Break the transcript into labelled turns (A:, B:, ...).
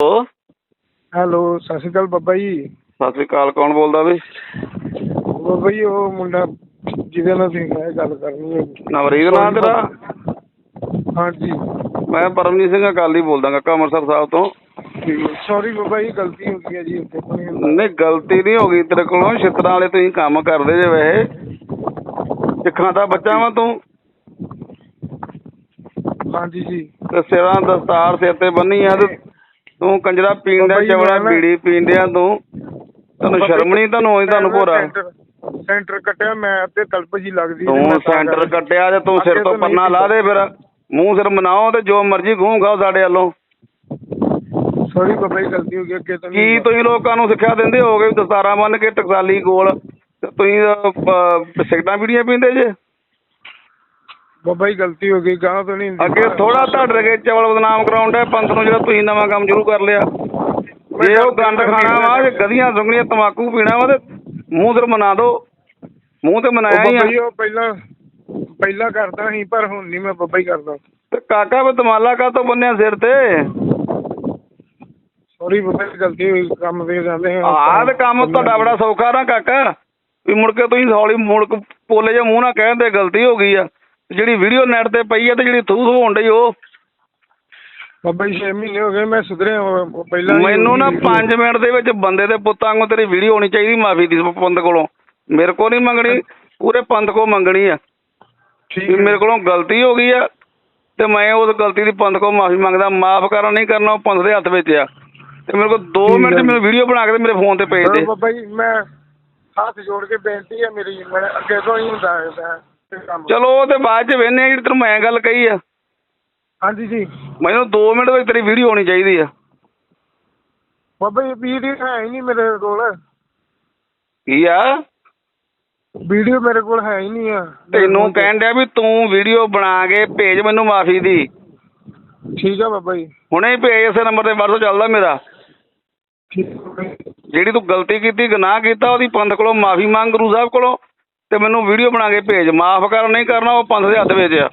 A: Hello
B: hello ਸਤਿ ਸ਼੍ਰੀ ਅਕਾਲ ਬੱਬਾ ਜੀ।
A: ਸਤਿ ਸ੍ਰੀ ਅਕਾਲ ਕੌਣ ਬੋਲਦਾ ਬਈ?
B: ਬੱਬਾ ਜੀ ਉਹ ਮੁੰਡਾ ਜਿਹਦੇ ਨਾਲ ਤੁਸੀਂ ਮੈਂ ਗੱਲ ਕਰਨੀ ਹੈ।
A: ਨਵਰੀਤ ਨਾਂ ਤੇਰਾ?
B: ਹਾਂਜੀ।
A: ਮੈਂ ਪਰਮਜੀਤ ਸਿੰਘ ਅਕਾਲੀ ਬੋਲਦਾ ਕਾ ਅੰਮ੍ਰਿਤਸਰ ਸਾਹਿਬ ਤੋਂ।
B: ਸੌਰੀ ਬੱਬਾ ਜੀ ਗਲਤੀ ਹੋ ਗਈ ਹੈ ਜੀ ਉੱਥੇ ਕੋਈ।
A: ਨਹੀਂ ਗਲਤੀ ਨਹੀਂ ਹੋ ਗਈ ਤੇਰੇ ਕੋਲੋਂ। ਛਿੱਤਰਾਂ ਵਾਲੇ ਤੁਸੀਂ ਕੰਮ ਕਰਦੇ ਜੇ ਵੈਸੇ। ਸਿੱਖਾਂ ਦਾ ਬੱਚਾ ਵਾ ਤੂੰ।
B: ਹਾਂਜੀ ਜੀ।
A: ਤੇ ਸਿਰਾਂ ਦਸਤਾਰ ਸਿਰ ਤੇ ਬੰਨੀ ਆ ਤੇ ਤੂੰ ਕੰਜਰਾ
B: ਮੈਂ ਨਾ-
A: ਬੀੜੀ ਪੀਣ ਡਿਆ ਤੂੰ। ਤੈਨੂੰ ਸ਼ਰਮ ਨਹੀਂ ਤੁਹਾਨੂੰ ਹੋਈ ਤੁਹਾਨੂੰ ਭੋਰਾ
B: ਸੈਂਟਰ- ਕੱਟਿਆ ਮੈਂ ਤੇ ਕਲਪ ਜੀ ਲੱਗਦੀ
A: ਤੂੰ ਸੈਂਟਰ ਕੱਟਿਆ ਤੇ ਤੂੰ ਸਿਰ ਤੋਂ ਪੰਨਾ ਲਾ ਦੇ ਫਿਰ। ਮੂੰਹ ਸਿਰ ਮਨਾਓ ਤੇ ਜੋ ਮਰਜ਼ੀ ਖਾਓ ਸਾਡੇ ਵੱਲੋਂ।
B: ਸੌਰੀ ਬੱਬਾ ਜੀ ਗਲਤੀ ਹੋ ਗਈ
A: ਕੀ
B: ਨਹੀਂ
A: ਤੁਸੀਂ ਲੋਕਾਂ ਨੂੰ ਸਿੱਖਿਆ ਦਿੰਦੇ ਹੋਗੇ ਦਸਤਾਰਾਂ ਬੰਨ ਕੇ ਟਕਸਾਲੀ ਕੋਲ? ਤੇ ਤੁਸੀਂ ਸਿਗਰਟਾਂ ਬੀੜੀਆਂ ਪੀਂਦੇ ਜੇ?
B: ਬੱਬਾ ਜੀ ਗਲਤੀ ਹੋ ਗਈ ਗਾਂ ਤੋਂ ਨਹੀਂ ਹੁੰਦੀ।
A: ਅੱਗੇ ਥੋੜਾ ਤੁਹਾਡੇ ਰਗੇ ਚਵਲ ਬਦਨਾਮ ਕਰਾਉਣ ਦਾ ਪੰਥ ਨੂੰ ਜਿਹੜਾ ਤੁਸੀਂ ਨਵਾਂ ਕੰਮ ਸ਼ੁਰੂ ਕਰ ਲਿਆ। ਜੇ ਉਹ ਗੰਦ ਖਾਣਾ ਵਾ ਜੇ ਗਧੀਆਂ ਸੁੰਗਣੀਆਂ ਤਮਾਕੂ ਪੀਣਾ ਵਾ ਤੇ ਮੂੰਹ ਸਿਰ ਮਨਾ ਦੋ। ਮੂੰਹ ਤੇ
B: ਉਹ
A: ਮਨਾਇਆ ਹੀ
B: ਬੱਬਾ ਜੀ
A: ਆ
B: ਉਹ ਪਹਿਲਾਂ ਪਹਿਲਾਂ ਕਰਦਾ ਸੀ ਪਰ ਹੁਣ ਨਹੀਂ ਮੈਂ ਬੱਬਾ ਹੀ ਕਰਦਾ।
A: ਤੇ ਕਾਕਾ ਵੀ ਤਮਾਲਾ ਕਾ ਤੋਂ ਬੰਨਿਆ ਸਿਰ ਤੇ।
B: ਸੌਰੀ ਬੱਬਾ ਜੀ ਗਲਤੀ ਹੋਈ ਕੰਮ ਤੇ ਜਾਂਦੇ ਹਾਂ
A: ਆਹ ਤੇ ਕੰਮ ਤੁਹਾਡਾ ਬੜਾ ਸੌਖਾ ਨਾ ਕਾਕਾ। ਵੀ ਮੁੜ ਕੇ ਤੁਸੀਂ ਹੌਲੀ ਮੁੜ ਕੇ ਪੋਲੇ ਜੇ ਮੂੰਹ ਨਾਲ ਕਹਿੰਦੇ ਗਲਤੀ ਹੋ ਗਈ ਆ। ਜਿਹੜੀ ਵੀਡੀਓ ਨੈਟ ਤੇ ਪਈ ਆ ਤੇ ਜਿਹੜੀ ਥੂ ਥੂ ਹੋਣ ਡਈ ਉਹ।
B: ਬਾਬਾ ਜੀ 6 ਮਹੀਨੇ ਹੋ ਗਏ ਮੈਂ ਸੁਧਰਿਆ ਉਹ ਪਹਿਲਾਂ
A: ਮੈਨੂੰ ਨਾ
B: ਹੋਈ ਸੀ।
A: 5 ਮਿੰਟ ਦੇ ਵਿੱਚ ਬੰਦੇ ਦੇ ਪੁੱਤਾਂ ਵਾਂਗੂ ਤੇਰੀ ਵੀਡੀਓ ਹੋਣੀ ਚਾਹੀਦੀ ਮਾਫੀ ਦੀ ਪੰਥ ਕੋਲੋਂ। ਮੇਰੇ ਕੋਲ ਨਹੀਂ ਮੰਗਣੀ ਪੂਰੇ ਪੰਥ ਕੋਲ ਮੰਗਣੀ ਆ।
B: ਠੀਕ
A: ਵੀ
B: ਹੈ।
A: ਮੇਰੇ ਕੋਲੋਂ ਗਲਤੀ ਹੋ ਗਈ ਆ ਤੇ ਮੈਂ ਉਸ ਗਲਤੀ ਦੀ ਪੰਥ ਕੋਲ ਮਾਫੀ ਮੰਗਦਾ। ਮਾਫ ਕਰਨਾ ਨਹੀਂ ਕਰਨਾ ਉਹ ਪੰਥ ਦੇ ਹੱਥ ਵਿੱਚ ਆ। ਤੇ ਮੇਰੇ ਕੋਲ 2
B: ਠੀਕ
A: ਮਿੰਟ ਚ ਮੈਨੂੰ ਵੀਡੀਓ ਬਣਾ ਕੇ ਤੇ ਮੇਰੇ ਫੋਨ ਤੇ ਭੇਜ ਦੇ।
B: ਬਾਬਾ ਜੀ ਮੈਂ ਹੱਥ ਜੋੜ ਕੇ ਬੇਨਤੀ ਹੈ ਮੇਰੀ ਮੈਂ ਅੱਗੇ ਤੋਂ ਹੀ ਹੁੰਦਾ ਹੈ। ਮੈਂ।
A: ਚਲੋ ਉਹ ਤੇ ਬਾਅਦ ਚ ਵੇਨੇ ਜਿਹੜੀ ਤੈਨੂੰ ਮੈਂ ਗੱਲ ਕਹੀ ਆ।
B: ਹਾਂਜੀ ਜੀ।
A: ਮੈਨੂੰ 2 ਮਿੰਟ ਵਿੱਚ ਤੇਰੀ ਵੀਡੀਓ ਹੋਣੀ ਚਾਹੀਦੀ ਆ।
B: ਬਾਬਾ ਜੀ ਵੀਡੀਓ ਹੈ ਹੀ ਨਹੀਂ ਮੇਰੇ ਕੋਲ।
A: ਕੀ ਆ?
B: ਵੀਡੀਓ ਮੇਰੇ ਕੋਲ ਹੈ ਹੀ ਨਹੀਂ ਆ।
A: ਤੈਨੂੰ ਕਹਿਣ ਡਿਆ ਵੀ ਤੂੰ ਵੀਡੀਓ ਬਣਾ ਕੇ ਭੇਜ ਮੈਨੂੰ ਮਾਫੀ ਦੀ।
B: ਠੀਕ ਆ ਬਾਬਾ ਜੀ।
A: ਹੁਣੇ ਹੀ ਭੇਜ ਇਸੇ ਨੰਬਰ ਤੇ WhatsApp ਚੱਲਦਾ ਮੇਰਾ।
B: ਠੀਕ ਹੈ ਬਾਬਾ ਜੀ।
A: ਜਿਹੜੀ ਤੂੰ ਗਲਤੀ ਕੀਤੀ ਗੁਨਾਹ ਕੀਤਾ ਉਹਦੀ ਪੰਥ ਕੋਲੋਂ ਮਾਫੀ ਮੰਗ ਗੁਰੂ ਸਾਹਿਬ ਕੋਲੋਂ। ਤੇ ਮੈਨੂੰ ਵੀਡੀਓ ਬਣਾ ਕੇ ਭੇਜ, ਮਾਫ ਕਰ, ਨਹੀਂ ਕਰਨਾ, ਉਹ ਪੰਥ ਦੇ ਹੱਥ ਵਿੱਚ ਆ।